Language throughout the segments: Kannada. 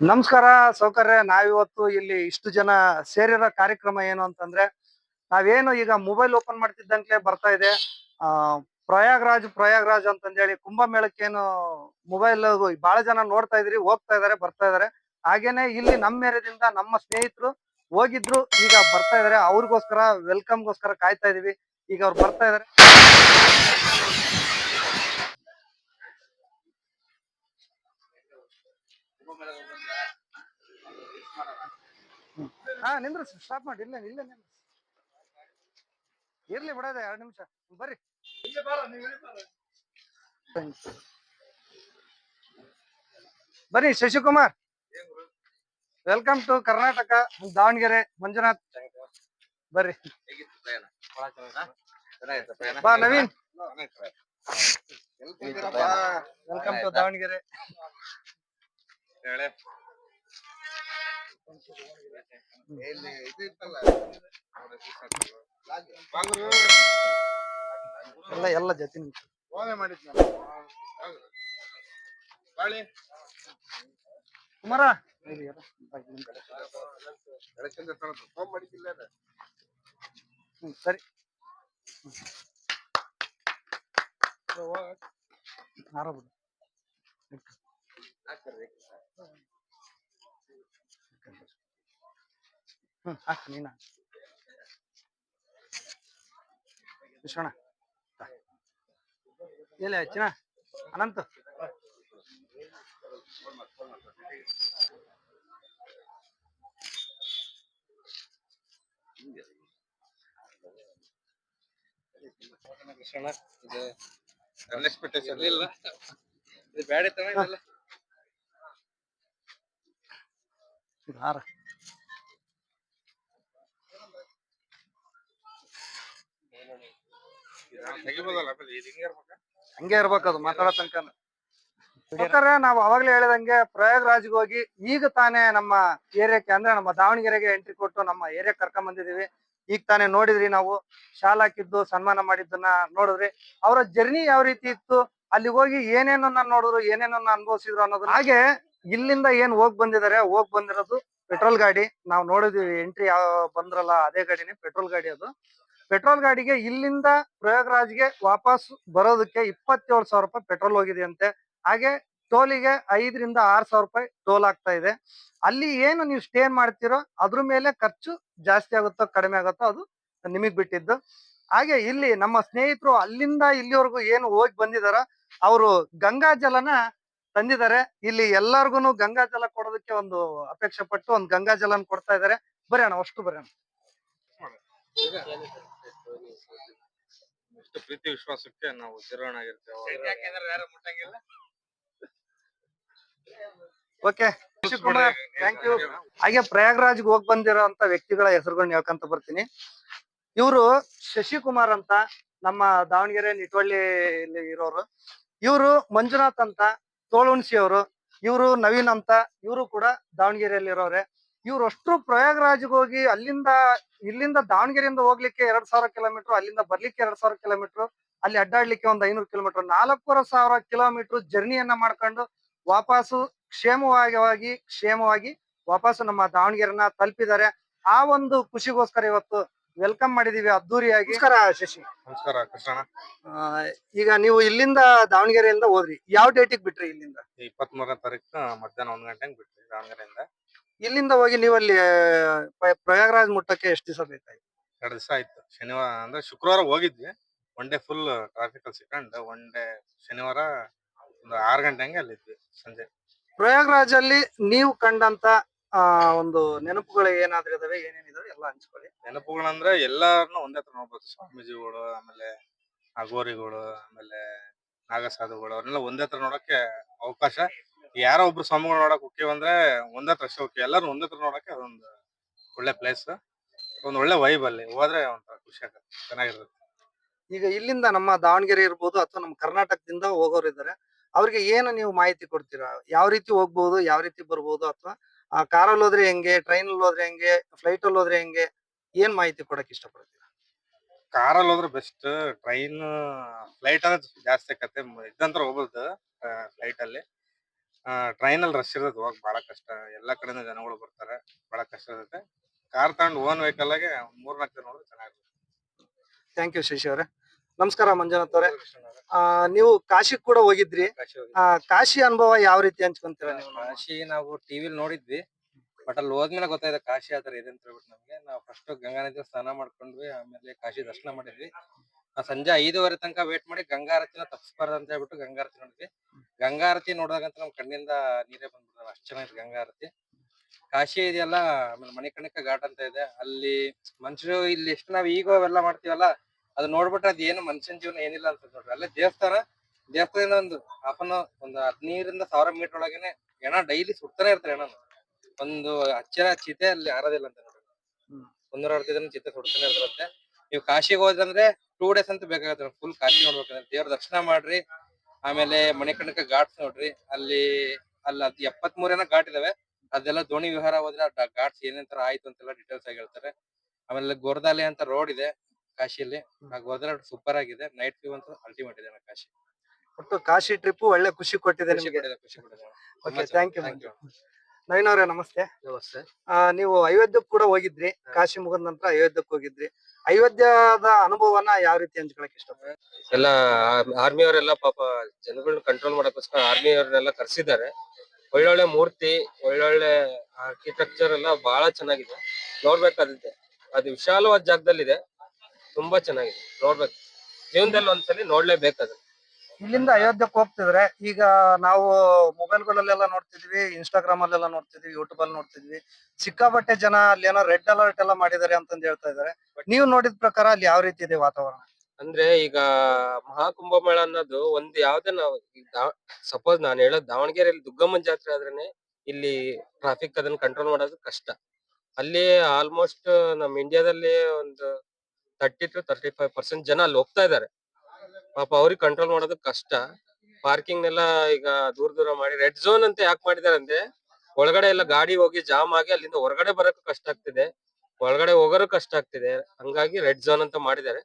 ನಮಸ್ಕಾರ ಸೌಕರ್ಯ. ನಾವಿವತ್ತು ಇಲ್ಲಿ ಇಷ್ಟು ಜನ ಸೇರಿರೋ ಕಾರ್ಯಕ್ರಮ ಏನು ಅಂತಂದ್ರೆ, ನಾವೇನು ಈಗ ಮೊಬೈಲ್ ಓಪನ್ ಮಾಡ್ತಿದ್ದಂತಲೇ ಬರ್ತಾ ಇದೆ. ಆ, ಪ್ರಯಾಗ್ರಾಜ್ ಪ್ರಯಾಗ್ರಾಜ್ ಅಂತಂದೇಳಿ ಕುಂಭಮೇಳಕ್ಕೇನು ಮೊಬೈಲ್ ಬಹಳ ಜನ ನೋಡ್ತಾ ಇದ್ರಿ, ಹೋಗ್ತಾ ಇದಾರೆ, ಬರ್ತಾ ಇದಾರೆ. ಹಾಗೇನೆ ಇಲ್ಲಿ ನಮ್ಮ ಏರಿಯಾದಿಂದ ನಮ್ಮ ಸ್ನೇಹಿತರು ಹೋಗಿದ್ರು, ಈಗ ಬರ್ತಾ ಇದಾರೆ. ಅವ್ರಿಗೋಸ್ಕರ ವೆಲ್ಕಮ್ಗೋಸ್ಕರ ಕಾಯ್ತಾ ಇದೀವಿ. ಈಗ ಅವ್ರು ಬರ್ತಾ ಇದಾರೆ. ಹಾ ನಿಂದ್ರ ಸ್ಟಾಪ್ ಮಾಡಿ. ಇಲ್ಲ ಇಲ್ಲ. ಇರ್ಲಿ ಬಿಡೋದ ಎರಡು ನಿಮಿಷ. ಬರ್ರಿ. ಬನ್ನಿ Shashikumar. Welcome to Karnataka Davangere Manjunath. ಬರ್ರಿ. ಬಾ ನವೀನ್. Welcome to Davanagere. ಎಲ್ಲ ಎಲ್ಲ ಜೊತೆ ನಿಂತು. ಕುಮಾರ ಇಲ್ಲಿ ಇರು. ಬಾಯ್ ನಿಮ್ ಕಡೆ. ಹ್ಮ್, ಸರಿ ಹಾರ ಹ್ಮ್ ಹಾಕ್ ನೀನ ವಿಶ್ವಣ ಎಲ್ಲಿ ಹಚ್ಚಿನ ಅನಂತ? ಇದು ಹಾರ. ಹಂಗೆ ಇರ್ಬೇಕು ಅದು ಮಾತಾಡೋ ತನಕ. ಸರ್ ನಾವು ಅವಾಗ್ಲೇ ಹೇಳಿದಂಗೆ ಪ್ರಯಾಗ್ರಾಜ್ಗೆ ಹೋಗಿ ಈಗ ತಾನೇ ನಮ್ಮ ಏರಿಯಾಕ್ಕೆ ಅಂದ್ರೆ ನಮ್ಮ ದಾವಣಗೆರೆಗೆ ಎಂಟ್ರಿ ಕೊಟ್ಟು ನಮ್ಮ ಏರಿಯಾ ಕರ್ಕೊಂಡ್ ಬಂದಿದೀವಿ ಈಗ ತಾನೇ ನೋಡಿದ್ರಿ ನಾವು ಶಾಲ್ ಹಾಕಿದ್ದು ಸನ್ಮಾನ ಮಾಡಿದ್ದನ್ನ ನೋಡಿದ್ರಿ. ಅವರ ಜರ್ನಿ ಯಾವ ರೀತಿ ಇತ್ತು ಅಲ್ಲಿ ಹೋಗಿ ಏನೇನನ್ನ ನೋಡಿದ್ರು ಏನೇನನ್ನ ಅನುಭವಿಸಿದ್ರು ಅನ್ನೋದು ಹಾಗೆ ಇಲ್ಲಿಂದ ಏನ್ ಹೋಗ್ ಬಂದಿದ್ದಾರೆ ಹೋಗ್ ಬಂದಿರೋದು ಪೆಟ್ರೋಲ್ ಗಾಡಿ. ನಾವು ನೋಡಿದ್ವಿ ಎಂಟ್ರಿ ಯಾವ ಬಂದ್ರಲ್ಲ ಅದೇ ಗಾಡಿನೇ ಪೆಟ್ರೋಲ್ ಗಾಡಿ ಅದು. ಪೆಟ್ರೋಲ್ ಗಾಡಿಗೆ ಇಲ್ಲಿಂದ ಪ್ರಯಾಗ್ರಾಜ್ಗೆ ವಾಪಸ್ ಬರೋದಕ್ಕೆ ಇಪ್ಪತ್ತೇಳು ಸಾವಿರ ರೂಪಾಯಿ ಪೆಟ್ರೋಲ್ ಹೋಗಿದೆಯಂತೆ. ಹಾಗೆ ಟೋಲಿಗೆ ಐದರಿಂದ ಆರ್ ಸಾವಿರ ರೂಪಾಯಿ ಟೋಲ್ ಆಗ್ತಾ ಇದೆ. ಅಲ್ಲಿ ಏನು ನೀವು ಸ್ಟೇ ಮಾಡ್ತೀರೋ ಅದ್ರ ಮೇಲೆ ಖರ್ಚು ಜಾಸ್ತಿ ಆಗುತ್ತೋ ಕಡಿಮೆ ಆಗುತ್ತೋ ಅದು ನಿಮಗ್ ಬಿಟ್ಟಿದ್ದು. ಹಾಗೆ ಇಲ್ಲಿ ನಮ್ಮ ಸ್ನೇಹಿತರು ಅಲ್ಲಿಂದ ಇಲ್ಲಿವರೆಗೂ ಏನು ಹೋಗಿ ಬಂದಿದಾರ ಅವರು ಗಂಗಾ ಜಲನ ತಂದಿದ್ದಾರೆ. ಇಲ್ಲಿ ಎಲ್ಲಾರ್ಗುನು ಗಂಗಾ ಜಲ ಕೊಡೋದಕ್ಕೆ ಒಂದು ಅಪೇಕ್ಷೆ ಪಟ್ಟು ಒಂದು ಗಂಗಾ ಜಲನ ಕೊಡ್ತಾ ಇದಾರೆ ಬರೋಣ ಅಷ್ಟು ಬರ್ರಿ ಎಷ್ಟು ಪ್ರೀತಿ ವಿಶ್ವಾಸಕ್ಕೆ ನಾವು ಆಗಿರ್ತೇವೆ ಓಕೆ ಥ್ಯಾಂಕ್ ಯು ಹಾಗೆ ಪ್ರಯಾಗ್ರಾಜ್ಗೆ ಹೋಗ್ ಬಂದಿರೋಂತ ವ್ಯಕ್ತಿಗಳ ಹೆಸರುಗಳನ್ನ ಹೇಳ್ಕಂತ ಬರ್ತೀನಿ. ಇವರು ಶಶಿಕುಮಾರ್ ಅಂತ ನಮ್ಮ ದಾವಣಗೆರೆ ನಿಟ್ವಳ್ಳಿ ಇರೋರು. ಇವರು ಮಂಜುನಾಥ್ ಅಂತ ತೋಳುಣಸಿ ಅವರು. ಇವರು ನವೀನ್ ಅಂತ ಇವರು ಕೂಡ ದಾವಣಗೆರೆಯಲ್ಲಿ ಇರೋರೆ. ಇವ್ರು ಅಷ್ಟು ಪ್ರಯಾಗ್ರಾಜ್ಗೆ ಹೋಗಿ ಅಲ್ಲಿಂದ ಇಲ್ಲಿಂದ ದಾವಣಗೆರೆಯಿಂದ ಹೋಗ್ಲಿಕ್ಕೆ ಎರಡ್ ಸಾವಿರ ಕಿಲೋಮೀಟರ್ ಅಲ್ಲಿಂದ ಬರ್ಲಿಕ್ಕೆ ಎರಡ್ ಸಾವಿರ ಕಿಲೋಮೀಟರ್ ಅಲ್ಲಿ ಅಡ್ಡಾಡ್ಲಿಕ್ಕೆ ಒಂದ್ ಐನೂರು ಕಿಲೋಮೀಟರ್ ನಾಲ್ಕೂವರೆ ಸಾವಿರ ಕಿಲೋಮೀಟರ್ ಜರ್ನಿಯನ್ನ ಮಾಡ್ಕೊಂಡು ವಾಪಸ್ಸು ಕ್ಷೇಮವಾಗಿ ಕ್ಷೇಮವಾಗಿ ವಾಪಸ್ ನಮ್ಮ ದಾವಣಗೆರೆನ ತಲುಪಿದ್ದಾರೆ. ಆ ಒಂದು ಖುಷಿಗೋಸ್ಕರ ಇವತ್ತು ವೆಲ್ಕಮ್ ಮಾಡಿದೀವಿ ಅದ್ದೂರಿಯಾಗಿ. ನಮಸ್ಕಾರ ಶಶಿ. ನಮಸ್ಕಾರ ಕೃಷ್ಣ ಆ, ಈಗ ನೀವು ಇಲ್ಲಿಂದ ದಾವಣಗೆರೆಯಿಂದ ಹೋದ್ರಿ. ಯಾವ ಡೇಟಿಗೆ ಬಿಟ್ರಿ ಇಲ್ಲಿಂದ? ಇಪ್ಪತ್ತ್ ಮೂರನೇ ತಾರೀಕು ಮಧ್ಯಾಹ್ನ ಒಂದ್ ಗಂಟೆಗೆ ಬಿಟ್ರಿ ದಾವಣಗೆರೆಯಿಂದ. ಇಲ್ಲಿಂದ ಹೋಗಿ ನೀವು ಅಲ್ಲಿ ಪ- ಪ್ರಯಾಗ್ರಾಜ್ ಮುಟ್ಟಕ್ಕೆ ಎಷ್ಟು ದಿವಸ ಬೇಕಾಯ್ತು? ಎರಡು ದಿವಸ ಆಯ್ತು. ಶನಿವಾರ ಅಂದ್ರೆ ಶುಕ್ರವಾರ ಹೋಗಿದ್ವಿ. ಒನ್ ಡೇ ಫುಲ್ ಟ್ರಾಫಿಕ್ ಅಲ್ಲಿ ಸಿಕ್ಕಂಡು ಒನ್ ಡೇ ಶನಿವಾರ ಒಂದು ಆರು ಗಂಟೆ ಹಂಗೆ ಅಲ್ಲಿದ್ವಿ ಸಂಜೆ. ಪ್ರಯಾಗ್ರಾಜ್ ಅಲ್ಲಿ ನೀವು ಕಂಡಂತ ಆ ಒಂದು ನೆನಪುಗಳು ಏನಾದ್ರೂ ಇದಾವೆ? ಏನೇನಿದಾವೆ ಎಲ್ಲ ಹಂಚ್ಕೊಳ್ಳಿ. ನೆನಪುಗಳಂದ್ರೆ ಎಲ್ಲಾರನ್ನೂ ಒಂದೇ ಹತ್ರ ನೋಡ್ಬೋದು. ಸ್ವಾಮೀಜಿಗಳು ಆಮೇಲೆ ಅಗೋರಿಗಳು ಆಮೇಲೆ ನಾಗಸಾಧುಗಳು ಅವ್ರನ್ನೆಲ್ಲ ಒಂದೇ ಹತ್ರ ನೋಡಕ್ಕೆ ಅವಕಾಶ ಯಾರೋ ಒಬ್ರು ಸ್ವಾಮಿಗಳು ನೋಡಕ್ ಹೋಗ್ತೀವಿ ಅಂದ್ರೆ ಒಂದತ್ರ ಶೋಕಿ ಅಷ್ಟೇ ಹೋಗ್ತೀವಿ ಎಲ್ಲರೂ ಒಂದತ್ರ ನೋಡಕ್ಕೆ ಅದೊಂದು ಒಳ್ಳೆ ಪ್ಲೇಸ್ ಒಂದ್ ಒಳ್ಳೆ ವೈಬ್ ಅಲ್ಲಿ. ಹೋದ್ರೆ ಒಂಥರ ಖುಷಿ ಆಗತ್ತೆ. ಚೆನ್ನಾಗಿರುತ್ತೆ. ಈಗ ಇಲ್ಲಿಂದ ನಮ್ಮ ದಾವಣಗೆರೆ ಇರ್ಬೋದು ಅಥವಾ ನಮ್ಮ ಕರ್ನಾಟಕದಿಂದ ಹೋಗೋರು ಇದ್ದಾರೆ. ಅವ್ರಿಗೆ ಏನು ನೀವು ಮಾಹಿತಿ ಕೊಡ್ತೀರಾ? ಯಾವ ರೀತಿ ಹೋಗ್ಬೋದು ಯಾವ ರೀತಿ ಬರ್ಬೋದು ಅಥವಾ ಆ ಕಾರಲ್ಲಿ ಹೋದ್ರೆ ಹೆಂಗೆ ಟ್ರೈನ್ ಅಲ್ಲಿ ಹೋದ್ರೆ ಹೆಂಗೆ ಫ್ಲೈಟ್ ಅಲ್ಲಿ ಹೋದ್ರೆ ಹೆಂಗೆ ಏನ್ ಮಾಹಿತಿ ಕೊಡಕ್ ಇಷ್ಟಪಡ್ತೀರಾ? ಕಾರಲ್ಲಿ ಹೋದ್ರೆ ಬೆಸ್ಟ್ ಟ್ರೈನ್ ಫ್ಲೈಟ್ ಅಂದ್ರೆ ಜಾಸ್ತಿ ಆಕತ್ತೆ. ಇದ್ದಂತ್ರ ಹೋಗ್ಬೋದು ಫ್ಲೈಟ್ ಅಲ್ಲಿ. ಟ್ರೈನ್ ಅಲ್ಲಿ ರಶ್ ಇರ್ತದೆ ಹೋಗಕ್ ಬಹಳ ಕಷ್ಟ. ಎಲ್ಲಾ ಕಡೆಯಿಂದ ಜನಗಳು ಬರ್ತಾರೆ ಬಹಳ ಕಷ್ಟ ಇರುತ್ತೆ. ಕಾರ್ ತಗೊಂಡು ಓನ್ ವೆಹಿಕಲ್ ಆಗಿ ಮೂರ್ ಮೂರ್ನಾಲ್ಕು ಜನ ಹೋದ್ರೆ ಚೆನ್ನಾಗಿರುತ್ತೆ. ಥ್ಯಾಂಕ್ ಯು ಶಶಿ ಅವರೇ. ನಮಸ್ಕಾರ ಮಂಜುನಾಥ್ ಅವರೇ. ಆ, ನೀವು ಕಾಶಿ ಕೂಡ ಹೋಗಿದ್ರಿ. ಆ, ಕಾಶಿ ಅನುಭವ ಯಾವ ರೀತಿ ಹಂಚ್ಕೊಂತೀರ ನೀವು? ಕಾಶಿ ನಾವು ಟಿವಿಲಿ ನೋಡಿದ್ವಿ. ಬಟ್ ಅಲ್ಲಿ ಹೋದ್ಮೇಲೆ ಗೊತ್ತಾಯ್ತು ಕಾಶಿ ಆತರ ಇದೆ ಅಂತ ಹೇಳ್ಬಿಟ್ಟು ನಮ್ಗೆ. ನಾವು ಫಸ್ಟ್ ಗಂಗಾ ನದಿ ಸ್ನಾನ ಮಾಡ್ಕೊಂಡ್ವಿ ಆಮೇಲೆ ಕಾಶಿ ದರ್ಶನ ಮಾಡಿದ್ವಿ. ಸಂಜೆ ಐದುವರೆ ತನಕ ವೇಟ್ ಮಾಡಿ ಗಂಗಾ ಆರತಿನ ತಪ್ಪಿಸ್ಬಾರ್ದು ಅಂತ ಹೇಳ್ಬಿಟ್ಟು ಗಂಗಾ ಆರತಿ ನೋಡಿದ್ವಿ. ಗಂಗಾರತಿ ನೋಡಿದಾಗಂತ ನಮ್ ಕಣ್ಣಿಂದ ನೀರೇ ಬಂದ್ಬಿಡ್ತಾವ ಅಷ್ಟು ಚೆನ್ನಾಗಿದೆ ಗಂಗಾ ಆರತಿ. ಕಾಶಿ ಇದೆಯಲ್ಲ ಆಮೇಲೆ ಮಣಿಕರ್ಣಿಕ ಘಾಟ್ ಅಂತ ಇದೆ ಅಲ್ಲಿ ಮನುಷ್ಯರು ಇಲ್ಲಿ ಎಷ್ಟು ನಾವ್ ಈಗ ಅವೆಲ್ಲ ಮಾಡ್ತೀವಲ್ಲ ಅದು ನೋಡ್ಬಿಟ್ರೆ ಅದ್ ಏನು ಮನುಷ್ಯನ ಜೀವನ ಏನಿಲ್ಲ ಅಂತ ನೋಡ್ರಿ. ಅಲ್ಲೇ ದೇವಸ್ಥಾನ ದೇವಸ್ಥಾನದಿಂದ ಒಂದು ಹಾಫ್ ಅನ್ ಒಂದು ಹದಿನೈದರಿಂದ ಸಾವಿರ ಮೀಟರ್ ಒಳಗೇನೆ ಹೆಣ ಡೈಲಿ ಸುಡ್ತಾನೆ ಇರ್ತಾರೆ ಏನ ಒಂದು ಅಚ್ಚರ ಚಿತೆ ಅಲ್ಲಿ ಆರೋದಿಲ್ಲ ಅಂತ ನೋಡ್ರಿ. ಒಂದೂರ ದಿನ ಚಿತೆ ಸುಡ್ತಾನೆ ಇರ್ತಾರಂತೆ. ನೀವು ಕಾಶಿಗೆ ಹೋದ್ರಂದ್ರೆ ಟೂ ಡೇಸ್ ಅಂತ ಬೇಕಾಗತ್ತೆ ಫುಲ್ ಕಾಶಿ ನೋಡ್ಬೇಕಂದ್ರೆ. ದೇವ್ರ ದರ್ಶನ ಮಾಡ್ರಿ. ಆಮೇಲೆ ಮಣಿಕರ್ಣಿಕ ಘಾಟ್ಸ್ ನೋಡ್ರಿ. ಅಲ್ಲಿ ಅಲ್ಲಿ ಅದ್ ಎಪ್ಪತ್ ಮೂರೇನ ಘಾಟ್ ಇದಾವೆ. ಅದೆಲ್ಲ ದೋಣಿ ವಿಹಾರ ಹೋದ್ರೆ ಆ ಘಾಟ್ಸ್ ಏನೇನ್ ಆಯ್ತು ಅಂತೆಲ್ಲ ಡೀಟೇಲ್ಸ್ ಆಗಿ ಹೇಳ್ತಾರೆ. ಆಮೇಲೆ ಗೋರ್ದಾಲೆ ಅಂತ ರೋಡ್ ಇದೆ ಕಾಶಿಯಲ್ಲಿ. ಆ ಹೋದ್ರೆ ಸೂಪರ್ ಆಗಿದೆ. ನೈಟ್ ವ್ಯೂ ಅಂತ ಅಲ್ಟಿಮೇಟ್ ಇದೆ ಕಾಶಿ. ಒಟ್ಟು ಕಾಶಿ ಟ್ರಿಪ್ ಒಳ್ಳೆ ಖುಷಿ ಕೊಟ್ಟಿದೆ ಖುಷಿ ಕೊಟ್ಟಿದೆ ಥ್ಯಾಂಕ್ ಯು ನವೀನ್ ಅವರೇ ನಮಸ್ತೆ. ನಮಸ್ತೆ. ಆ, ನೀವು ಅಯೋಧ್ಯಕ್ಕೆ ಕೂಡ ಹೋಗಿದ್ರಿ ಕಾಶಿ ಮುಗಿದ ನಂತರ ಅಯೋಧ್ಯಕ್ಕೆ ಹೋಗಿದ್ರಿ. ಅಯೋಧ್ಯದ ಅನುಭವನ ಯಾವ ರೀತಿ ಹಂಚ್ಕೊಳಕ್ ಇಷ್ಟ? ಎಲ್ಲ ಆರ್ಮಿ ಅವರೆಲ್ಲ ಪಾಪ ಜನಗಳನ್ನ ಕಂಟ್ರೋಲ್ ಮಾಡಕ್ಕೋಸ್ಕರ ಆರ್ಮಿ ಅವ್ರನ್ನೆಲ್ಲ ಕರ್ಸಿದ್ದಾರೆ. ಒಳ್ಳೊಳ್ಳೆ ಮೂರ್ತಿ ಒಳ್ಳೊಳ್ಳೆ ಆರ್ಕಿಟೆಕ್ಚರ್ ಎಲ್ಲ ಬಹಳ ಚೆನ್ನಾಗಿದೆ. ನೋಡ್ಬೇಕಾದಿದೆ ಅದು ವಿಶಾಲವಾದ ಜಾಗದಲ್ಲಿದೆ. ತುಂಬಾ ಚೆನ್ನಾಗಿದೆ. ನೋಡ್ಬೇಕು. ಜೀವನದಲ್ಲಿ ಒಂದ್ಸಲಿ ನೋಡ್ಲೇಬೇಕು ಅದು ಇಲ್ಲಿಂದ ಅಯೋಧ್ಯಕ್ಕೆ ಹೋಗ್ತಿದ್ರೆ ಈಗ ನಾವು ಮೊಬೈಲ್ ಗಳಲ್ಲೆಲ್ಲ ನೋಡ್ತಿದ್ವಿ ಇನ್ಸ್ಟಾಗ್ರಾಮ್ ಅಲ್ಲೆಲ್ಲ ನೋಡ್ತಿದ್ವಿ ಯೂಟ್ಯೂಬ್ ಅಲ್ಲಿ ನೋಡ್ತಿದ್ವಿ. ಸಿಕ್ಕಾಪಟ್ಟೆ ಜನ ಅಲ್ಲಿ ಏನೋ ರೆಡ್ ಅಲರ್ಟ್ ಎಲ್ಲ ಮಾಡಿದ್ದಾರೆ ಅಂತಂದ್ ಹೇಳ್ತಾ ಇದಾರೆ ನೀವು ನೋಡಿದ ಪ್ರಕಾರ ಅಲ್ಲಿ ಯಾವ ರೀತಿ ಇದೆ ವಾತಾವರಣ? ಅಂದ್ರೆ ಈಗ ಮಹಾಕುಂಭಮೇಳ ಅನ್ನೋದು ಒಂದ್ ಯಾವ್ದೇ ನಾವು ಸಪೋಸ್ ನಾನು ಹೇಳೋದು ದಾವಣಗೆರೆಯಲ್ಲಿ ದುಗ್ಗಮ್ಮನ ಜಾತ್ರೆ ಆದ್ರೇನೆ ಇಲ್ಲಿ ಟ್ರಾಫಿಕ್ ಅದನ್ನ ಕಂಟ್ರೋಲ್ ಮಾಡೋದು ಕಷ್ಟ. ಅಲ್ಲಿ ಆಲ್ಮೋಸ್ಟ್ ನಮ್ ಇಂಡಿಯಾದಲ್ಲಿ ಒಂದು thirty two thirty five percent ಜನ ಅಲ್ಲಿ ಹೋಗ್ತಾ ಇದಾರೆ ಪಾಪ ಅವ್ರಿಗೆ ಕಂಟ್ರೋಲ್ ಮಾಡೋದು ಕಷ್ಟ. ಪಾರ್ಕಿಂಗ್ ನೆಲ್ಲ ಈಗ ದೂರ ದೂರ ಮಾಡಿ ರೆಡ್ ಝೋನ್ ಅಂತ ಯಾಕೆ ಮಾಡಿದಾರೆ ಅಂದ್ರೆ ಒಳಗಡೆ ಎಲ್ಲ ಗಾಡಿ ಹೋಗಿ ಜಾಮ್ ಆಗಿ ಅಲ್ಲಿಂದ ಹೊರಗಡೆ ಬರಕ್ ಕಷ್ಟ ಆಗ್ತಿದೆ. ಒಳಗಡೆ ಹೋಗೋರು ಕಷ್ಟ ಆಗ್ತಿದೆ. ಹಂಗಾಗಿ ರೆಡ್ ಝೋನ್ ಅಂತ ಮಾಡಿದ್ದಾರೆ.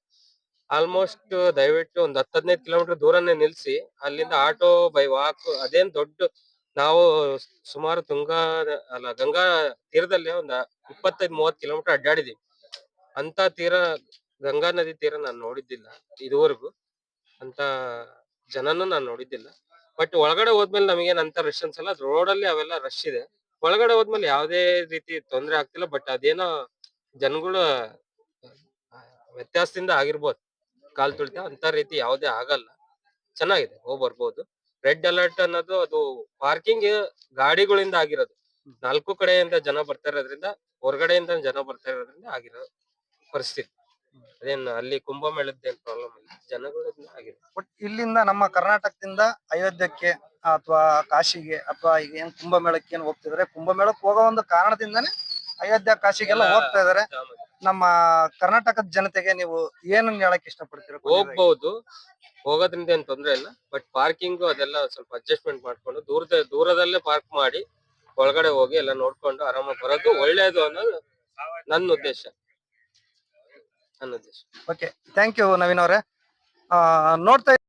ಆಲ್ಮೋಸ್ಟ್ ದಯವಿಟ್ಟು ಒಂದ್ ಹದಿನೈದು ಕಿಲೋಮೀಟರ್ ದೂರನೇ ನಿಲ್ಸಿ, ಅಲ್ಲಿಂದ ಆಟೋ ಬೈ ವಾಕ್ ಅದೇನ್ ದೊಡ್ಡ ನಾವು ಸುಮಾರು ತುಂಗಾ, ಅಲ್ಲ ಗಂಗಾ ತೀರದಲ್ಲಿ ಒಂದ್ ಇಪ್ಪತ್ತೈದು ಮೂವತ್ ಕಿಲೋಮೀಟರ್ ಅಡ್ಡಾಡಿದೀವಿ. ಅಂತ ತೀರ, ಗಂಗಾ ನದಿ ತೀರ ನಾನು ನೋಡಿದ್ದಿಲ್ಲ ಇದುವರೆಗೂ. ಅಂತ ಜನನು ನಾನು ನೋಡಿದ್ದಿಲ್ಲ. ಬಟ್ ಒಳಗಡೆ ಹೋದ್ಮೇಲೆ ನಮಗೇನ್ ಅಂತ ರಶ್ ಅನ್ಸಲ್ಲ ರೋಡ್ ಅಲ್ಲಿ ಅವೆಲ್ಲ ರಶ್ ಇದೆ. ಒಳಗಡೆ ಹೋದ್ಮೇಲೆ ಯಾವುದೇ ರೀತಿ ತೊಂದ್ರೆ ಆಗ್ತಿಲ್ಲ. ಬಟ್ ಅದೇನೋ ಜನಗಳು ವ್ಯತ್ಯಾಸದಿಂದ ಆಗಿರ್ಬೋದು. ಕಾಲ್ ತುಳಿತ ಅಂತ ರೀತಿ ಯಾವುದೇ ಆಗಲ್ಲ. ಚೆನ್ನಾಗಿದೆ. ಹೋಗ್ ಬರ್ಬೋದು. ರೆಡ್ ಅಲರ್ಟ್ ಅನ್ನೋದು ಅದು ಪಾರ್ಕಿಂಗ್ ಗಾಡಿಗಳಿಂದ ಆಗಿರೋದು. ನಾಲ್ಕು ಕಡೆಯಿಂದ ಜನ ಬರ್ತಾ ಇರೋದ್ರಿಂದ, ಹೊರಗಡೆಯಿಂದ ಜನ ಬರ್ತಾ ಇರೋದ್ರಿಂದ ಆಗಿರೋ ಪರಿಸ್ಥಿತಿ. ಅದೇನ್ ಅಲ್ಲಿ ಕುಂಭಮೇಳದ ಏನ್ ಪ್ರಾಬ್ಲಮ್ ಇಲ್ಲ. ಜನಗಳಿಂದ ಆಗಿದೆ. ಬಟ್ ಇಲ್ಲಿಂದ ನಮ್ಮ ಕರ್ನಾಟಕದಿಂದ ಅಯೋಧ್ಯಕ್ಕೆ ಅಥವಾ ಕಾಶಿಗೆ ಅಥವಾ ಈಗ ಏನ್ ಕುಂಭಮೇಳಕ್ಕೆ ಏನ್ ಹೋಗ್ತಿದ್ರೆ ಕುಂಭಮೇಳಕ್ಕೆ ಹೋಗೋ ಒಂದು ಕಾರಣದಿಂದಾನೇ ಅಯೋಧ್ಯ ಕಾಶಿಗೆಲ್ಲ ಹೋಗ್ತಾ ಇದಾರೆ. ನಮ್ಮ ಕರ್ನಾಟಕದ ಜನತೆಗೆ ನೀವು ಏನನ್ನ ಹೇಳಕ್ ಇಷ್ಟಪಡ್ತೀರ? ಹೋಗ್ಬಹುದು ಹೋಗೋದ್ರಿಂದ ಏನ್ ತೊಂದ್ರೆ ಇಲ್ಲ. ಬಟ್ ಪಾರ್ಕಿಂಗ್ ಅದೆಲ್ಲ ಸ್ವಲ್ಪ ಅಡ್ಜಸ್ಟ್ಮೆಂಟ್ ಮಾಡ್ಕೊಂಡು ದೂರದ ದೂರದಲ್ಲೇ ಪಾರ್ಕ್ ಮಾಡಿ ಒಳಗಡೆ ಹೋಗಿ ಎಲ್ಲ ನೋಡ್ಕೊಂಡು ಆರಾಮಾಗಿ ಬರೋದು ಒಳ್ಳೇದು ಅನ್ನೋದು ನನ್ನ ಉದ್ದೇಶ. ನನ್ನ ಓಕೆ ಥ್ಯಾಂಕ್ ಯು ನವೀನ್ ಅವರೇ. ನೋಡ್ತಾ